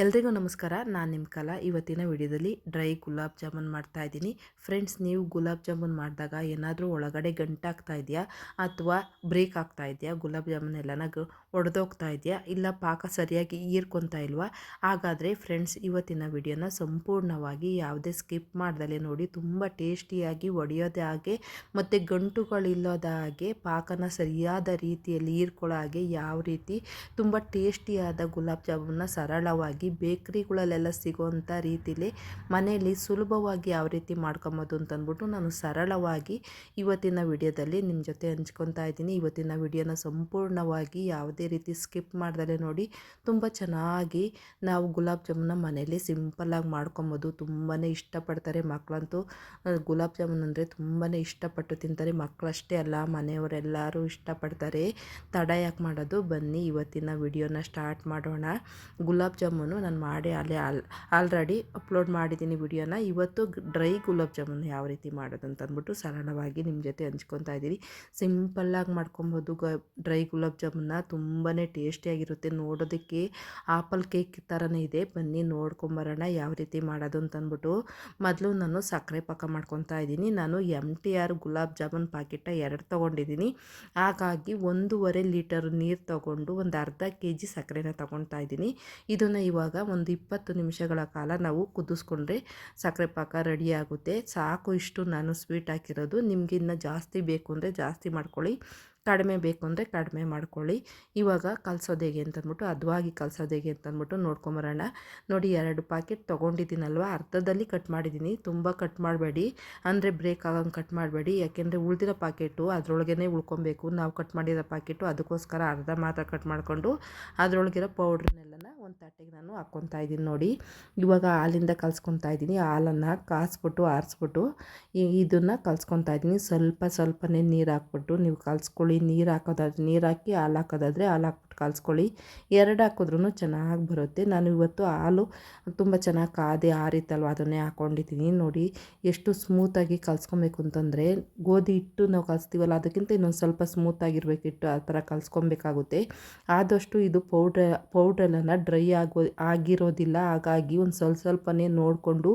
ಎಲ್ರಿಗೂ ನಮಸ್ಕಾರ. ನಾನು ನಿಮ್ಮ ಕಲಾ. ಇವತ್ತಿನ ವಿಡಿಯೋದಲ್ಲಿ ಡ್ರೈ ಗುಲಾಬ್ ಜಾಮೂನ್ ಮಾಡ್ತಾ ಇದ್ದೀನಿ. ಫ್ರೆಂಡ್ಸ್, ನೀವು ಗುಲಾಬ್ ಜಾಮೂನ್ ಮಾಡಿದಾಗ ಏನಾದರೂ ಒಳಗಡೆ ಗಂಟಾಗ್ತಾ ಇದೆಯಾ? ಅಥವಾ ಬ್ರೇಕ್ ಆಗ್ತಾ ಇದೆಯಾ? ಗುಲಾಬ್ ಜಾಮೂನ್ ಎಲ್ಲನ ಒಡೆದೋಗ್ತಾ ಇದೆಯಾ? ಇಲ್ಲ ಪಾಕ ಸರಿಯಾಗಿ ಈರ್ಕೊತಾ ಇಲ್ವಾ? ಹಾಗಾದರೆ ಫ್ರೆಂಡ್ಸ್, ಇವತ್ತಿನ ವಿಡಿಯೋನ ಸಂಪೂರ್ಣವಾಗಿ ಯಾವುದೇ ಸ್ಕಿಪ್ ಮಾಡ್ದಲೇ ನೋಡಿ, ತುಂಬ ಟೇಸ್ಟಿಯಾಗಿ ಒಡೆಯೋದೇ ಹಾಗೆ ಮತ್ತು ಗಂಟುಗಳಿಲ್ಲದ ಹಾಗೆ ಪಾಕನ ಸರಿಯಾದ ರೀತಿಯಲ್ಲಿ ಈರ್ಕೊಳ್ಳೋ ಹಾಗೆ ಯಾವ ರೀತಿ ತುಂಬ ಟೇಸ್ಟಿಯಾದ ಗುಲಾಬ್ ಜಾಮೂನ್ನ ಸರಳವಾಗಿ ಬೇಕ್ರಿಗಳಲ್ಲೆಲ್ಲ ಸಿಗೋವಂಥ ರೀತಿಲಿ ಮನೆಯಲ್ಲಿ ಸುಲಭವಾಗಿ ಯಾವ ರೀತಿ ಮಾಡ್ಕೊಬೋದು ಅಂತಂದ್ಬಿಟ್ಟು ನಾನು ಸರಳವಾಗಿ ಇವತ್ತಿನ ವಿಡಿಯೋದಲ್ಲಿ ನಿಮ್ಮ ಜೊತೆ ಹಂಚ್ಕೊತಾ ಇದ್ದೀನಿ. ಇವತ್ತಿನ ವಿಡಿಯೋನ ಸಂಪೂರ್ಣವಾಗಿ ಯಾವುದೇ ರೀತಿ ಸ್ಕಿಪ್ ಮಾಡ್ದಲೇ ನೋಡಿ ತುಂಬ ಚೆನ್ನಾಗಿ ನಾವು ಗುಲಾಬ್ ಜಾಮೂನ ಮನೆಯಲ್ಲಿ ಸಿಂಪಲ್ಲಾಗಿ ಮಾಡ್ಕೊಬೋದು. ತುಂಬಾ ಇಷ್ಟಪಡ್ತಾರೆ ಮಕ್ಕಳಂತೂ. ಗುಲಾಬ್ ಜಾಮೂನ್ ಅಂದರೆ ತುಂಬಾ ಇಷ್ಟಪಟ್ಟು ತಿಂತಾರೆ. ಮಕ್ಕಳಷ್ಟೇ ಅಲ್ಲ, ಮನೆಯವರೆಲ್ಲರೂ ಇಷ್ಟಪಡ್ತಾರೆ. ತಡ ಯಾಕೆ ಮಾಡೋದು? ಬನ್ನಿ ಇವತ್ತಿನ ವಿಡಿಯೋನ ಸ್ಟಾರ್ಟ್ ಮಾಡೋಣ. ಗುಲಾಬ್ ಜಾಮೂನು ನಾನು ಮಾಡಿ ಅಲ್ಲೇ ಆಲ್ ಆಲ್ರೆಡಿ ಅಪ್ಲೋಡ್ ಮಾಡಿದ್ದೀನಿ ವಿಡಿಯೋನ. ಇವತ್ತು ಡ್ರೈ ಗುಲಾಬ್ ಜಾಮೂನ್ ಯಾವ ರೀತಿ ಮಾಡೋದು ಅಂತ ಅಂದ್ಬಿಟ್ಟು ಸರಳವಾಗಿ ನಿಮ್ಮ ಜೊತೆ ಹಂಚ್ಕೊತಾ ಇದ್ದೀನಿ ಸಿಂಪಲ್ಲಾಗಿ ಮಾಡ್ಕೊಬೋದು ಗ, ಡ್ರೈ ಗುಲಾಬ್ ಜಾಮೂನ್ನ. ತುಂಬಾ ಟೇಸ್ಟಿಯಾಗಿರುತ್ತೆ ನೋಡೋದಕ್ಕೆ ಆಪಲ್ ಕೇಕ್ ಥರನೇ ಇದೆ. ಬನ್ನಿ ನೋಡ್ಕೊಂಬರೋಣ ಯಾವ ರೀತಿ ಮಾಡೋದು ಅಂತ ಅಂದ್ಬಿಟ್ಟು. ಮೊದಲು ನಾನು ಸಕ್ಕರೆ ಪಾಕ ಮಾಡ್ಕೊತಾ ಇದ್ದೀನಿ. ನಾನು M T R gulab jamun packet ಎರಡು ತೊಗೊಂಡಿದ್ದೀನಿ. ಹಾಗಾಗಿ ಒಂದೂವರೆ ಲೀಟರ್ ನೀರು ತೊಗೊಂಡು ಒಂದು ಅರ್ಧ ಕೆ ಜಿ ಸಕ್ಕರೆನ ತೊಗೊಳ್ತಾ ಇದ್ದೀನಿ. ಇದನ್ನು ಇವಾಗ ಇವಾಗ ಒಂದು ಇಪ್ಪತ್ತು ನಿಮಿಷಗಳ ಕಾಲ ನಾವು ಕುದಿಸ್ಕೊಂಡ್ರೆ ಸಕ್ಕರೆ ಪಾಕ ರೆಡಿ ಆಗುತ್ತೆ. ಸಾಕು ಇಷ್ಟು ನಾನು ಸ್ವೀಟ್ ಹಾಕಿರೋದು. ನಿಮಗೆ ಇನ್ನೂ ಜಾಸ್ತಿ ಬೇಕು ಅಂದರೆ ಜಾಸ್ತಿ ಮಾಡ್ಕೊಳ್ಳಿ. ಕಡಿಮೆ ಬೇಕು ಅಂದರೆ ಕಡಿಮೆ ಮಾಡ್ಕೊಳ್ಳಿ. ಇವಾಗ ಕಲಸೋದು ಹೇಗೆ ಅಂತಂದ್ಬಿಟ್ಟು, ಅದ್ವಾಗಿ ಕಲಸೋದು ಹೇಗೆ ಅಂತಂದ್ಬಿಟ್ಟು ನೋಡ್ಕೊಂಬರೋಣ. ನೋಡಿ, ಎರಡು ಪ್ಯಾಕೆಟ್ ತೊಗೊಂಡಿದ್ದೀನಲ್ವ? ಅರ್ಧದಲ್ಲಿ ಕಟ್ ಮಾಡಿದ್ದೀನಿ. ತುಂಬ ಕಟ್ ಮಾಡಬೇಡಿ. ಅಂದರೆ ಬ್ರೇಕ್ ಆಗಂಗೆ ಕಟ್ ಮಾಡಬೇಡಿ. ಯಾಕೆಂದರೆ ಉಳಿದಿರೋ ಪ್ಯಾಕೆಟು ಅದರೊಳಗೇ ಉಳ್ಕೊಬೇಕು. ನಾವು ಕಟ್ ಮಾಡಿರೋ ಪ್ಯಾಕೆಟು ಅದಕ್ಕೋಸ್ಕರ ಅರ್ಧ ಮಾತ್ರ ಕಟ್ ಮಾಡಿಕೊಂಡು, ಅದರೊಳಗಿರೋ ಪೌಡ್ರನ್ನೆಲ್ಲನ ಒಂದು ತಟ್ಟೆಗೆ ನಾನು ಹಾಕ್ಕೊತಾ ಇದ್ದೀನಿ ನೋಡಿ. ಇವಾಗ ಹಾಲಿಂದ ಕಲ್ಸ್ಕೊತಾ ಇದ್ದೀನಿ. ಹಾಲನ್ನು ಕಾಸ್ಬಿಟ್ಟು, ಆರಿಸ್ಬಿಟ್ಟು ಇದನ್ನು ಕಲ್ಸ್ಕೊತಾ ಇದ್ದೀನಿ. ಸ್ವಲ್ಪ ಸ್ವಲ್ಪನೇ ನೀರು ಹಾಕ್ಬಿಟ್ಟು, ನೀವು ಕಲ್ಸ್ಕೊಳ್ಳಿ. ನೀರು ಹಾಕೋದಾದ್ರೆ ನೀರು ಹಾಕಿ ಹಾಲು ಹಾಕೋದಾದರೆ ಹಾಲು ಹಾಕ್ಬಿಟ್ಟು ಕಲ್ಸ್ಕೊಳ್ಳಿ. ಎರಡು ಹಾಕಿದ್ರೂ ಚೆನ್ನಾಗಿ ಬರುತ್ತೆ. ನಾನು ಇವತ್ತು ಹಾಲು ತುಂಬ ಚೆನ್ನಾಗಿ ಕಾದೆ ಆರಿತ್ತಲ್ವ ಅದನ್ನೇ ಹಾಕ್ಕೊಂಡಿದ್ದೀನಿ ನೋಡಿ ಎಷ್ಟು ಸ್ಮೂತಾಗಿ ಕಲ್ಸ್ಕೊಬೇಕು ಅಂತಂದರೆ ಗೋಧಿ ಹಿಟ್ಟು ನಾವು ಕಲಿಸ್ತೀವಲ್ಲ ಅದಕ್ಕಿಂತ ಇನ್ನೊಂದು ಸ್ವಲ್ಪ ಸ್ಮೂತಾಗಿರ್ಬೇಕು ಹಿಟ್ಟು ಆ ಥರ ಕಲ್ಸ್ಕೊಬೇಕಾಗುತ್ತೆ. ಆದಷ್ಟು ಇದು ಪೌಡ್ರ್ ಪೌಡ್ರೆಲ್ಲ ಡ್ರೈ ಆಗೋ, ಆಗಿರೋದಿಲ್ಲ. ಹಾಗಾಗಿ ಒಂದು ಸ್ವಲ್ಪ ಸ್ವಲ್ಪನೇ ನೋಡಿಕೊಂಡು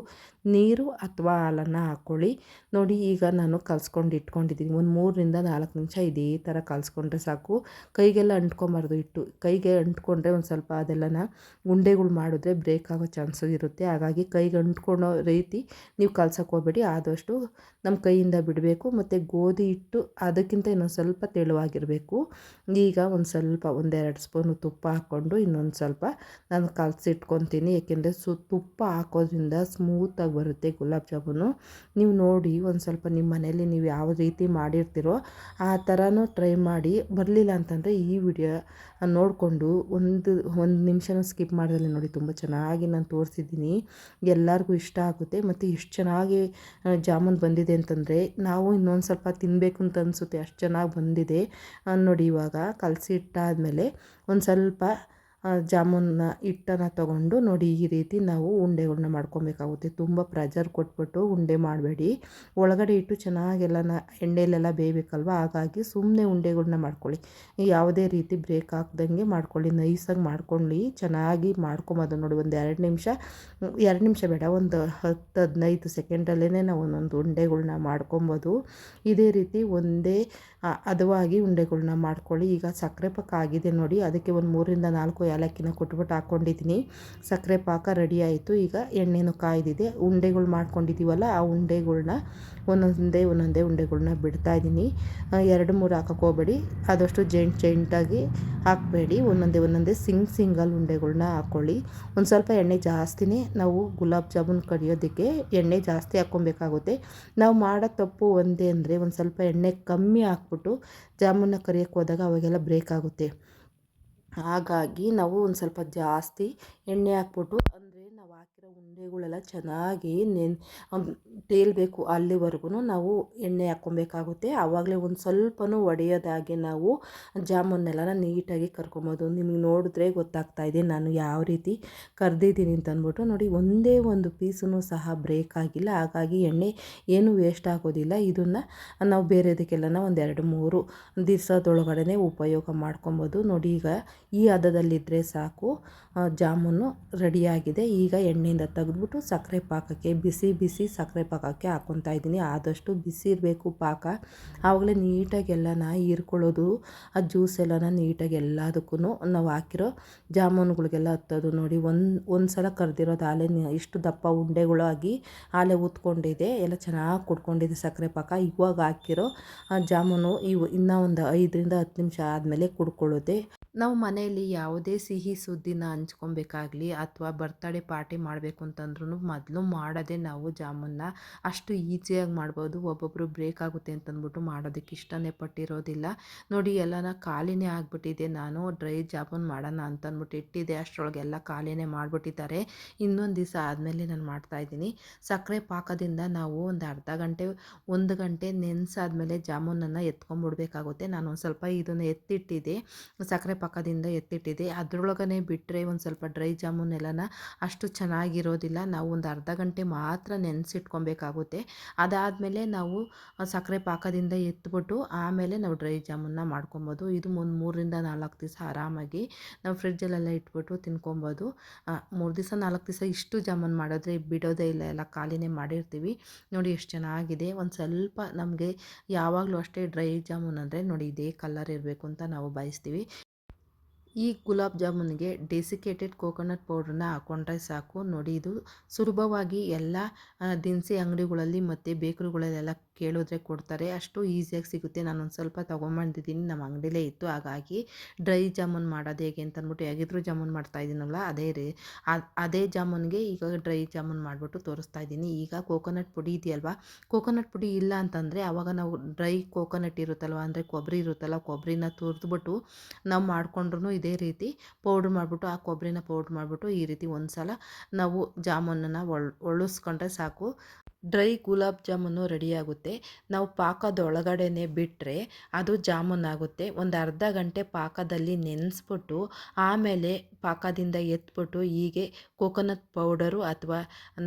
ನೀರು ಅಥವಾ ಹಾಲನ್ನು ಹಾಕ್ಕೊಳ್ಳಿ ನೋಡಿ, ಈಗ ನಾನು ಕಲ್ಸ್ಕೊಂಡು ಇಟ್ಕೊಂಡಿದ್ದೀನಿ. ಒಂದು ಮೂರರಿಂದ ನಾಲ್ಕು ನಿಮಿಷ ಇದೇ ಥರ ಕಲ್ಸ್ಕೊಂಡ್ರೆ ಸಾಕು. ಕೈಗೆಲ್ಲ ಅಂಟ್ಕೊಬಾರ್ದು ಇಟ್ಟು ಕೈಗೆ ಅಂಟ್ಕೊಂಡ್ರೆ ಒಂದು ಸ್ವಲ್ಪ ಅದೆಲ್ಲನ ಗುಂಡೆಗಳು ಮಾಡಿದ್ರೆ ಬ್ರೇಕ್ ಆಗೋ ಚಾನ್ಸು ಇರುತ್ತೆ. ಹಾಗಾಗಿ ಕೈಗೆ ಅಂಟ್ಕೊಳೋ ರೀತಿ ನೀವು ಕಲ್ಸಕ್ಕೆ ಹೋಗ್ಬೇಡಿ. ಆದಷ್ಟು ನಮ್ಮ ಕೈಯಿಂದ ಬಿಡಬೇಕು. ಮತ್ತು ಗೋಧಿ ಹಿಟ್ಟು ಅದಕ್ಕಿಂತ ಇನ್ನೊಂದು ಸ್ವಲ್ಪ ತೆಳುವಾಗಿರಬೇಕು. ಈಗ ಒಂದು ಸ್ವಲ್ಪ ಒಂದೆರಡು ಸ್ಪೂನು ತುಪ್ಪ ಹಾಕ್ಕೊಂಡು ಇನ್ನೊಂದು ಸ್ವಲ್ಪ ನಾನು ಕಲಸಿಟ್ಕೊತೀನಿ. ಏಕೆಂದರೆ ಸು, ತುಪ್ಪ ಹಾಕೋದ್ರಿಂದ ಸ್ಮೂತಾಗಿ ಬರುತ್ತೆ ಗುಲಾಬ್ ಜಾಮೂನು. ನೀವು ನೋಡಿ ಒಂದು ಸ್ವಲ್ಪ ನಿಮ್ಮ ಮನೇಲಿ ನೀವು ಯಾವ ರೀತಿ ಮಾಡಿರ್ತೀರೋ ಆ ಥರನೂ ಟ್ರೈ ಮಾಡಿ. ಬರಲಿಲ್ಲ ಅಂತಂದರೆ ಈ ವಿಡಿಯೋ ನೋಡಿಕೊಂಡು ಒಂದು ಒಂದು ನಿಮಿಷನೂ ಸ್ಕಿಪ್ ಮಾಡ್ದಲ್ಲಿ ನೋಡಿ ತುಂಬ ಚೆನ್ನಾಗಿ ನಾನು ತೋರಿಸಿದ್ದೀನಿ. ಎಲ್ಲರಿಗೂ ಇಷ್ಟ ಆಗುತ್ತೆ. ಮತ್ತು ಎಷ್ಟು ಚೆನ್ನಾಗಿ ಜಾಮೂನ್ ಬಂದಿದೆ ಅಂತಂದರೆ ನಾವು ಇನ್ನೊಂದು ಸ್ವಲ್ಪ ತಿನ್ನಬೇಕು ಅಂತ ಅನಿಸುತ್ತೆ. ಅಷ್ಟು ಚೆನ್ನಾಗಿ ಬಂದಿದೆ. ನೋಡಿ ಇವಾಗ ಕಲಸಿ ಇಟ್ಟಾದಮೇಲೆ ಒಂದು ಸ್ವಲ್ಪ ಜಾಮೂನ್ನ ಹಿಟ್ಟನ್ನು ತಗೊಂಡು ನೋಡಿ ಈ ರೀತಿ ನಾವು ಉಂಡೆಗಳನ್ನ ಮಾಡ್ಕೊಬೇಕಾಗುತ್ತೆ. ತುಂಬ ಪ್ರೆಜರ್ ಕೊಟ್ಬಿಟ್ಟು ಉಂಡೆ ಮಾಡಬೇಡಿ. ಒಳಗಡೆ ಇಟ್ಟು ಚೆನ್ನಾಗೆಲ್ಲ ಎಣ್ಣೆಲೆಲ್ಲ ಬೇಯಬೇಕಲ್ವ? ಹಾಗಾಗಿ ಸುಮ್ಮನೆ ಉಂಡೆಗಳನ್ನ ಮಾಡ್ಕೊಳ್ಳಿ. ಯಾವುದೇ ರೀತಿ ಬ್ರೇಕ್ ಹಾಕ್ದಂಗೆ ಮಾಡ್ಕೊಳ್ಳಿ. ನೈಸಾಗಿ ಮಾಡ್ಕೊಳ್ಳಿ. ಚೆನ್ನಾಗಿ ಮಾಡ್ಕೊಂಬೋದು ನೋಡಿ. ಒಂದು ಎರಡು ನಿಮಿಷ ಎರಡು ನಿಮಿಷ ಬೇಡ. ಒಂದು ಹತ್ತು, ಹದಿನೈದು ಸೆಕೆಂಡಲ್ಲೇ ನಾವು ಒಂದೊಂದು ಉಂಡೆಗಳನ್ನ ಮಾಡ್ಕೊಬೋದು ಇದೇ ರೀತಿ ಒಂದೇ ಹದವಾಗಿ ಉಂಡೆಗಳನ್ನ ಮಾಡ್ಕೊಳ್ಳಿ. ಈಗ ಸಕ್ಕರೆ ಪಕ್ಕ ಆಗಿದೆ ನೋಡಿ. ಅದಕ್ಕೆ ಒಂದು ಮೂರಿಂದ ನಾಲ್ಕು ಏಲಕ್ಕಿನ ಕೊಟ್ಬಿಟ್ಟು ಹಾಕ್ಕೊಂಡಿದ್ದೀನಿ ಸಕ್ಕರೆ ಪಾಕ ರೆಡಿ ಆಯಿತು. ಈಗ ಎಣ್ಣೆನೂ ಕಾಯ್ದಿದೆ. ಉಂಡೆಗಳು ಮಾಡ್ಕೊಂಡಿದ್ದೀವಲ್ಲ ಆ ಉಂಡೆಗಳನ್ನ ಒಂದೊಂದೇ ಒಂದೊಂದೇ ಉಂಡೆಗಳ್ನ ಬಿಡ್ತಾಯಿದ್ದೀನಿ ಎರಡು ಮೂರು ಹಾಕೋಕೆ ಹೋಗ್ಬೇಡಿ. ಆದಷ್ಟು ಜೆಂಟ್ ಜೆಂಟಾಗಿ ಹಾಕಬೇಡಿ. ಒಂದೊಂದೇ ಒಂದೊಂದೇ ಸಿಂಗ್ ಸಿಂಗಲ್ ಉಂಡೆಗಳನ್ನ ಹಾಕ್ಕೊಳ್ಳಿ ಒಂದು ಸ್ವಲ್ಪ ಎಣ್ಣೆ ಜಾಸ್ತಿನೇ ನಾವು ಗುಲಾಬ್ ಜಾಮೂನ್ ಕಡಿಯೋದಕ್ಕೆ ಎಣ್ಣೆ ಜಾಸ್ತಿ ಹಾಕ್ಕೊಬೇಕಾಗುತ್ತೆ. ನಾವು ಮಾಡೋ ತಪ್ಪು ಒಂದೇ ಅಂದರೆ ಒಂದು ಸ್ವಲ್ಪ ಎಣ್ಣೆ ಕಮ್ಮಿ ಹಾಕ್ಬಿಟ್ಟು ಜಾಮೂನ ಕರಿಯೋಕ್ಕೆ ಹೋದಾಗ ಅವಾಗೆಲ್ಲ ಬ್ರೇಕ್ ಆಗುತ್ತೆ. ಹಾಗಾಗಿ ನಾವು ಒಂದು ಸ್ವಲ್ಪ ಜಾಸ್ತಿ ಎಣ್ಣೆ ಹಾಕ್ಬಿಟ್ಟು ಅಂದರೆ ನಾವು ಹಾಕಿರೋ ಉಂಡೆಗಳೆಲ್ಲ ಚೆನ್ನಾಗಿ ನೆನ್ ತೇಲ್ಬೇಕು ಅಲ್ಲಿವರೆಗೂ ನಾವು ಎಣ್ಣೆ ಹಾಕ್ಕೊಬೇಕಾಗುತ್ತೆ. ಆವಾಗಲೇ ಒಂದು ಸ್ವಲ್ಪನೂ ಒಡೆಯೋದಾಗೆ ನಾವು ಜಾಮೂನೆಲ್ಲ ನೀಟಾಗಿ ಕರ್ಕೊಬೋದು. ನಿಮಗೆ ನೋಡಿದ್ರೆ ಗೊತ್ತಾಗ್ತಾ ಇದೆ ನಾನು ಯಾವ ರೀತಿ ಕರೆದಿದ್ದೀನಿ ಅಂತಂದ್ಬಿಟ್ಟು ನೋಡಿ, ಒಂದೇ ಒಂದು ಪೀಸೂ ಸಹ ಬ್ರೇಕ್ ಆಗಿಲ್ಲ. ಹಾಗಾಗಿ ಎಣ್ಣೆ ಏನು ವೇಸ್ಟ್ ಆಗೋದಿಲ್ಲ. ಇದನ್ನು ನಾವು ಬೇರೆದಕ್ಕೆಲ್ಲ ಎರಡು ಮೂರು ದಿವಸದೊಳಗಡೆ ಉಪಯೋಗ ಮಾಡ್ಕೊಬೋದು. ನೋಡಿ, ಈಗ ಈ ಹದದಲ್ಲಿದ್ದರೆ ಸಾಕು. ಜಾಮೂನು ರೆಡಿಯಾಗಿದೆ. ಈಗ ಎಣ್ಣೆಯಿಂದ ತೆಗೆದ್ಬಿಟ್ಟು ಸಕ್ಕರೆ ಪಾಕಕ್ಕೆ, ಬಿಸಿ ಬಿಸಿ ಸಕ್ಕರೆ ಪಾಕಕ್ಕೆ ಹಾಕ್ಕೊತಾ ಇದ್ದೀನಿ. ಆದಷ್ಟು ಬಿಸಿ ಇರಬೇಕು ಪಾಕ. ಆವಾಗಲೇ ನೀಟಾಗಿ ಎಲ್ಲನ ಹೀರ್ಕೊಳ್ಳೋದು, ಆ ಜ್ಯೂಸ್ ಎಲ್ಲನ ನೀಟಾಗಿ ಎಲ್ಲದಕ್ಕೂ ನಾವು ಹಾಕಿರೋ ಜಾಮೂನುಗಳಿಗೆಲ್ಲ ಹತ್ತೋದು ನೋಡಿ. ಒಂದು ಒಂದು ಸಲ ಕರೆದಿರೋದು ಆಲೆ ಇಷ್ಟು ದಪ್ಪ ಉಂಡೆಗಳು ಆಗಿ ಆಲೆ ಉತ್ಕೊಂಡಿದೆ. ಎಲ್ಲ ಚೆನ್ನಾಗಿ ಕುಡ್ಕೊಂಡಿದೆ ಸಕ್ಕರೆ ಪಾಕ. ಇವಾಗ ಹಾಕಿರೋ ಜಾಮೂನು ಇವು ಇನ್ನೂ ಒಂದು ಐದರಿಂದ ಹತ್ತು ನಿಮಿಷ ಆದಮೇಲೆ ಕುಡ್ಕೊಳ್ಳೋದೆ ನಾವು ಮನೆಯಲ್ಲಿ ಯಾವುದೇ ಸಿಹಿ ಸುದ್ದಿನ ಹಂಚ್ಕೊಬೇಕಾಗ್ಲಿ ಅಥವಾ ಬರ್ತಡೇ ಪಾರ್ಟಿ ಮಾಡಬೇಕು ಅಂತಂದ್ರೂ ಮೊದಲು ಮಾಡೋದೇ ನಾವು ಜಾಮೂನ್ನ ಅಷ್ಟು ಈಸಿಯಾಗಿ ಮಾಡ್ಬೋದು. ಒಬ್ಬೊಬ್ಬರು ಬ್ರೇಕ್ ಆಗುತ್ತೆ ಅಂತಂದ್ಬಿಟ್ಟು ಮಾಡೋದಕ್ಕೆ ಇಷ್ಟನೇ ಪಟ್ಟಿರೋದಿಲ್ಲ. ನೋಡಿ, ಎಲ್ಲನ ಖಾಲಿನೇ ಆಗಿಬಿಟ್ಟಿದೆ. ನಾನು ಡ್ರೈ ಜಾಮೂನ್ ಮಾಡೋಣ ಅಂತಂದ್ಬಿಟ್ಟು ಇಟ್ಟಿದೆ ಅಷ್ಟರೊಳಗೆ ಎಲ್ಲ ಖಾಲಿನೇ ಮಾಡಿಬಿಟ್ಟಿದ್ದಾರೆ. ಇನ್ನೊಂದು ದಿವಸ ಆದಮೇಲೆ ನಾನು ಮಾಡ್ತಾಯಿದ್ದೀನಿ ಸಕ್ಕರೆ ಪಾಕದಿಂದ ನಾವು ಒಂದು ಅರ್ಧ ಗಂಟೆ, ಒಂದು ಗಂಟೆ ನೆನೆಸಾದ್ಮೇಲೆ ಜಾಮೂನನ್ನು ಎತ್ಕೊಂಡ್ಬಿಡ್ಬೇಕಾಗುತ್ತೆ ನಾನು ಒಂದು ಸ್ವಲ್ಪ ಇದನ್ನು ಎತ್ತಿಟ್ಟಿದ್ದೆ. ಸಕ್ಕರೆ ಪಕ್ಕದಿಂದ ಎತ್ತಿಟ್ಟಿದೆ. ಅದರೊಳಗನೆ ಬಿಟ್ಟರೆ ಒಂದು ಸ್ವಲ್ಪ ಡ್ರೈ ಜಾಮೂನ್ ಎಲ್ಲನ ಅಷ್ಟು ಚೆನ್ನಾಗಿರೋದಿಲ್ಲ. ನಾವು ಒಂದು ಅರ್ಧ ಗಂಟೆ ಮಾತ್ರ ನೆನೆಸಿಟ್ಕೊಬೇಕಾಗುತ್ತೆ. ಅದಾದಮೇಲೆ ನಾವು ಸಕ್ಕರೆ ಪಾಕದಿಂದ ಎತ್ಬಿಟ್ಟು ಆಮೇಲೆ ನಾವು ಡ್ರೈ ಜಾಮೂನ್ನ ಮಾಡ್ಕೊಬೋದು. ಇದು ಒಂದು ಮೂರರಿಂದ ನಾಲ್ಕು ದಿವಸ ಆರಾಮಾಗಿ ನಾವು ಫ್ರಿಡ್ಜಲ್ಲೆಲ್ಲ ಇಟ್ಬಿಟ್ಟು ತಿನ್ಕೊಬೋದು. ಮೂರು ದಿವಸ, ನಾಲ್ಕು ದಿವಸ ಇಷ್ಟು ಜಾಮೂನ್ ಮಾಡಿದ್ರೆ ಬಿಡೋದೇ ಇಲ್ಲ. ಎಲ್ಲ ಖಾಲಿನೇ ಮಾಡಿರ್ತೀವಿ. ನೋಡಿ ಎಷ್ಟು ಚೆನ್ನಾಗಿದೆ. ಒಂದು ಸ್ವಲ್ಪ ನಮಗೆ ಯಾವಾಗಲೂ ಅಷ್ಟೇ ಡ್ರೈ ಜಾಮೂನ್ ಅಂದರೆ ನೋಡಿ ಇದೇ ಕಲರ್ ಇರಬೇಕು ಅಂತ ನಾವು ಬಯಸ್ತೀವಿ. ಈ ಗುಲಾಬ್ ಜಾಮೂನಿಗೆ ಡೆಸಿಕೇಟೆಡ್ ಕೋಕೋನಟ್ ಪೌಡ್ರನ್ನ ಹಾಕ್ಕೊಂಡ್ರೆ ಸಾಕು. ನೋಡಿ, ಇದು ಸುಲಭವಾಗಿ ಎಲ್ಲ ದಿನಸಿ ಅಂಗಡಿಗಳಲ್ಲಿ ಮತ್ತು ಬೇಕ್ರಿಗಳಲ್ಲೆಲ್ಲ ಕೇಳಿದ್ರೆ ಕೊಡ್ತಾರೆ. ಅಷ್ಟು ಈಸಿಯಾಗಿ ಸಿಗುತ್ತೆ. ನಾನು ಒಂದು ಸ್ವಲ್ಪ ತೊಗೊಂಬಂದಿದ್ದೀನಿ. ನಮ್ಮ ಅಂಗಡಿಲೇ ಇತ್ತು. ಹಾಗಾಗಿ ಡ್ರೈ ಜಾಮೂನ್ ಮಾಡೋದು ಹೇಗೆ ಅಂತ ಅಂದ್ಬಿಟ್ಟು ಹೇಗಿದ್ರು ಜಾಮೂನ್ ಮಾಡ್ತಾ ಇದ್ದೀನಲ್ಲ, ಅದೇ ರೀ. ಅದೇ ಜಾಮೂನ್ಗೆ ಈಗ ಡ್ರೈ ಜಾಮೂನ್ ಮಾಡಿಬಿಟ್ಟು ತೋರಿಸ್ತಾ ಇದ್ದೀನಿ. ಈಗ ಕೋಕೋನಟ್ ಪುಡಿ ಇದೆಯಲ್ವಾ? ಕೋಕೋನಟ್ ಪುಡಿ ಇಲ್ಲ ಅಂತಂದರೆ ಆವಾಗ ನಾವು ಡ್ರೈ ಕೋಕೋನಟ್ ಇರುತ್ತಲ್ವ, ಅಂದರೆ ಕೊಬ್ಬರಿ ಇರುತ್ತಲ್ಲ, ಕೊಬ್ಬರಿನ ತುರಿದ್ಬಿಟ್ಟು ನಾವು ಮಾಡಿಕೊಂಡ್ರೂ ಇದೇ. ರೀತಿ ಪೌಡ್ರ್ ಮಾಡಿಬಿಟ್ಟು, ಆ ಕೊಬ್ಬರಿನ ಪೌಡ್ರ್ ಮಾಡಿಬಿಟ್ಟು ಈ ರೀತಿ ಒಂದು ಸಲ ನಾವು ಜಾಮೂನನ್ನು ಒಳ್ ಸಾಕು. ಡ್ರೈ ಗುಲಾಬ್ ಜಾಮೂನು ರೆಡಿಯಾಗುತ್ತೆ ನಾವು ಪಾಕದೊಳಗಡೆನೆ ಬಿಟ್ಟರೆ ಅದು ಜಾಮೂನ್ ಆಗುತ್ತೆ. ಒಂದು ಅರ್ಧ ಗಂಟೆ ಪಾಕದಲ್ಲಿ ನೆನೆಸ್ಬಿಟ್ಟು, ಆಮೇಲೆ ಪಾಕದಿಂದ ಎತ್ಬಿಟ್ಟು ಹೀಗೆ ಕೋಕೋನಟ್ ಪೌಡರು ಅಥವಾ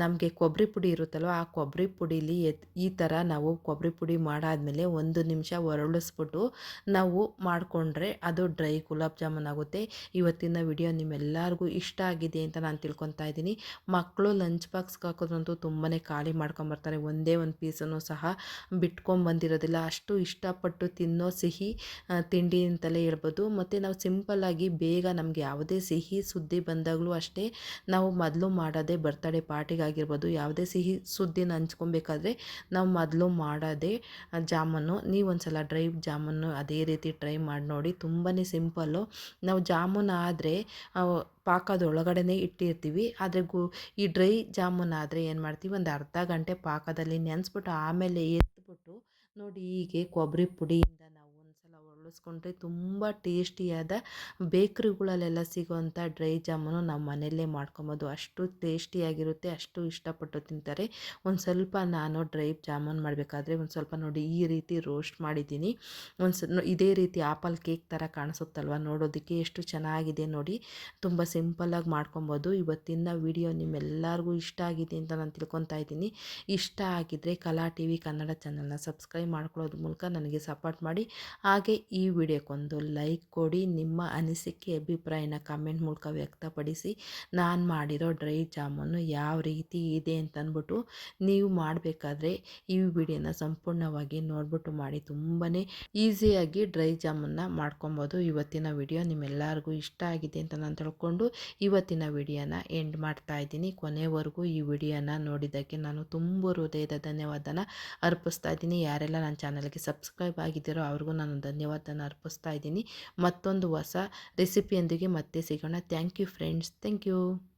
ನಮಗೆ ಕೊಬ್ಬರಿ ಪುಡಿ ಇರುತ್ತಲ್ವ, ಆ ಕೊಬ್ಬರಿ ಪುಡೀಲಿ ಎತ್, ಈ ಥರ ನಾವು ಕೊಬ್ಬರಿ ಪುಡಿ ಮಾಡಾದಮೇಲೆ ಒಂದು ನಿಮಿಷ ಒರಳಿಸ್ಬಿಟ್ಟು ನಾವು ಮಾಡಿಕೊಂಡ್ರೆ ಅದು ಡ್ರೈ ಗುಲಾಬ್ ಜಾಮೂನ್ ಆಗುತ್ತೆ. ಇವತ್ತಿನ ವಿಡಿಯೋ ನಿಮ್ಮೆಲ್ಲರಿಗೂ ಇಷ್ಟ ಆಗಿದೆ ಅಂತ ನಾನು ತಿಳ್ಕೊತಾ ಇದ್ದೀನಿ. ಮಕ್ಕಳು ಲಂಚ್ ಬಾಕ್ಸ್ಗೆ ಹಾಕೋದ್ರಂತೂ ತುಂಬಾ ಖಾಲಿ ಮಾಡ್ಕೊಂಬರ್ತಾರೆ ಒಂದೇ ಒಂದು ಪೀಸನ್ನು ಸಹ ಬಿಟ್ಕೊಂಬಂದಿರೋದಿಲ್ಲ ಅಷ್ಟು ಇಷ್ಟಪಟ್ಟು ತಿನ್ನೋ ಸಿಹಿ ತಿಂಡಿ ಅಂತಲೇ ಹೇಳ್ಬೋದು. ಮತ್ತು ನಾವು ಸಿಂಪಲ್ಲಾಗಿ ಬೇಗ ನಮಗೆ ಯಾವುದೇ ಸಿಹಿ ಸುದ್ದಿ ಬಂದಾಗಲೂ ಅಷ್ಟೇ ನಾವು ಮೊದಲು ಮಾಡೋದೇ ಬರ್ತಡೇ ಪಾರ್ಟಿಗಾಗಿರ್ಬೋದು. ಯಾವುದೇ ಸಿಹಿ ಸುದ್ದಿನ ಹಂಚ್ಕೊಬೇಕಾದ್ರೆ ನಾವು ಮೊದಲು ಮಾಡೋದೇ ಜಾಮನ್ನು ನೀವು ಒಂದು ಸಲ ಡ್ರೈ ಜಾಮನ್ನು ಅದೇ ರೀತಿ ಟ್ರೈ ಮಾಡಿ ನೋಡಿ. ತುಂಬಾ ಸಿಂಪಲ್ಲು. ಜಾಮೂನು ಆದರೆ ಪಾಕದ ಒಳಗಡೆನೇ ಇಟ್ಟಿರ್ತೀವಿ. ಆದರೆ ಗು, ಈ ಡ್ರೈ ಜಾಮೂನ್ ಆದರೆ ಏನು ಮಾಡ್ತೀವಿ, ಒಂದು ಅರ್ಧ ಗಂಟೆ ಪಾಕದಲ್ಲಿ ನೆನೆಸ್ಬಿಟ್ಟು ಆಮೇಲೆ ಎತ್ಬಿಟ್ಟು ನೋಡಿ ಹೀಗೆ ಕೊಬ್ಬರಿ ಪುಡಿಯಿಂದ ಬಳಸ್ಕೊಂಡ್ರೆ ತುಂಬ ಟೇಸ್ಟಿಯಾದ ಬೇಕ್ರಿಗಳಲ್ಲೆಲ್ಲ ಸಿಗುವಂಥ ಡ್ರೈ ಜಾಮೂನು ನಾವು ಮನೆಯಲ್ಲೇ ಮಾಡ್ಕೊಬೋದು. ಅಷ್ಟು ಟೇಸ್ಟಿಯಾಗಿರುತ್ತೆ ಅಷ್ಟು ಇಷ್ಟಪಟ್ಟು ತಿಂತಾರೆ. ಒಂದು ಸ್ವಲ್ಪ ನಾನು ಡ್ರೈ ಜಾಮೂನ್ ಮಾಡಬೇಕಾದ್ರೆ ಒಂದು ಸ್ವಲ್ಪ ನೋಡಿ ಈ ರೀತಿ ರೋಸ್ಟ್ ಮಾಡಿದ್ದೀನಿ. ಒಂದು ಇದೇ ರೀತಿ ಆಪಲ್ ಕೇಕ್ ಥರ ಕಾಣಿಸುತ್ತಲ್ವ ನೋಡೋದಕ್ಕೆ ಎಷ್ಟು ಚೆನ್ನಾಗಿದೆ ನೋಡಿ. ತುಂಬ ಸಿಂಪಲ್ಲಾಗಿ ಮಾಡ್ಕೊಬೋದು. ಇವತ್ತಿನ ವಿಡಿಯೋ ನಿಮ್ಮೆಲ್ಲರಿಗೂ ಇಷ್ಟ ಆಗಿದೆ ಅಂತ ನಾನು ತಿಳ್ಕೊತಾ ಇದ್ದೀನಿ. ಇಷ್ಟ ಆಗಿದ್ದರೆ ಕಲಾ ಟಿ ವಿ ಕನ್ನಡ ಚಾನಲ್ನ ಸಬ್ಸ್ಕ್ರೈಬ್ ಮಾಡ್ಕೊಳ್ಳೋದ್ರ ಮೂಲಕ ನನಗೆ ಸಪೋರ್ಟ್ ಮಾಡಿ. ಹಾಗೆ ಈ ವಿಡಿಯೋಕ್ಕೊಂದು ಲೈಕ್ ಕೊಡಿ, ನಿಮ್ಮ ಅನಿಸಿಕೆ, ಅಭಿಪ್ರಾಯನ ಕಮೆಂಟ್ ಮೂಲಕ ವ್ಯಕ್ತಪಡಿಸಿ. ನಾನು ಮಾಡಿರೋ ಡ್ರೈ ಜಾಮೂನು ಯಾವ ರೀತಿ ಇದೆ ಅಂತಂದ್ಬಿಟ್ಟು ನೀವು ಮಾಡಬೇಕಾದ್ರೆ ಈ ವಿಡಿಯೋನ ಸಂಪೂರ್ಣವಾಗಿ ನೋಡ್ಬಿಟ್ಟು ಮಾಡಿ. ತುಂಬಾ ಈಸಿಯಾಗಿ ಡ್ರೈ ಜಾಮೂನ್ನ ಮಾಡ್ಕೊಬೋದು. ಇವತ್ತಿನ ವಿಡಿಯೋ ನಿಮ್ಮೆಲ್ಲರಿಗೂ ಇಷ್ಟ ಆಗಿದೆ ಅಂತ ನಾನು ತಿಳ್ಕೊಂಡು ಇವತ್ತಿನ ವಿಡಿಯೋನ ಎಂಡ್ ಮಾಡ್ತಾ ಇದ್ದೀನಿ. ಕೊನೆವರೆಗೂ ಈ ವಿಡಿಯೋನ ನೋಡಿದ್ದಕ್ಕೆ ನಾನು ತುಂಬ ಹೃದಯದ ಧನ್ಯವಾದನ ಅರ್ಪಿಸ್ತಾ ಇದ್ದೀನಿ. ಯಾರೆಲ್ಲ ನನ್ನ ಚಾನಲ್ಗೆ ಸಬ್ಸ್ಕ್ರೈಬ್ ಆಗಿದ್ದೀರೋ ಅವ್ರಿಗೂ ನಾನು ಧನ್ಯವಾದ ಅರ್ಪಿಸ್ತಾ ಇದ್ದೀನಿ ಮತ್ತೊಂದು ಹೊಸ ರೆಸಿಪಿಯೊಂದಿಗೆ ಮತ್ತೆ ಸಿಗೋಣ. Thank you friends. Thank you.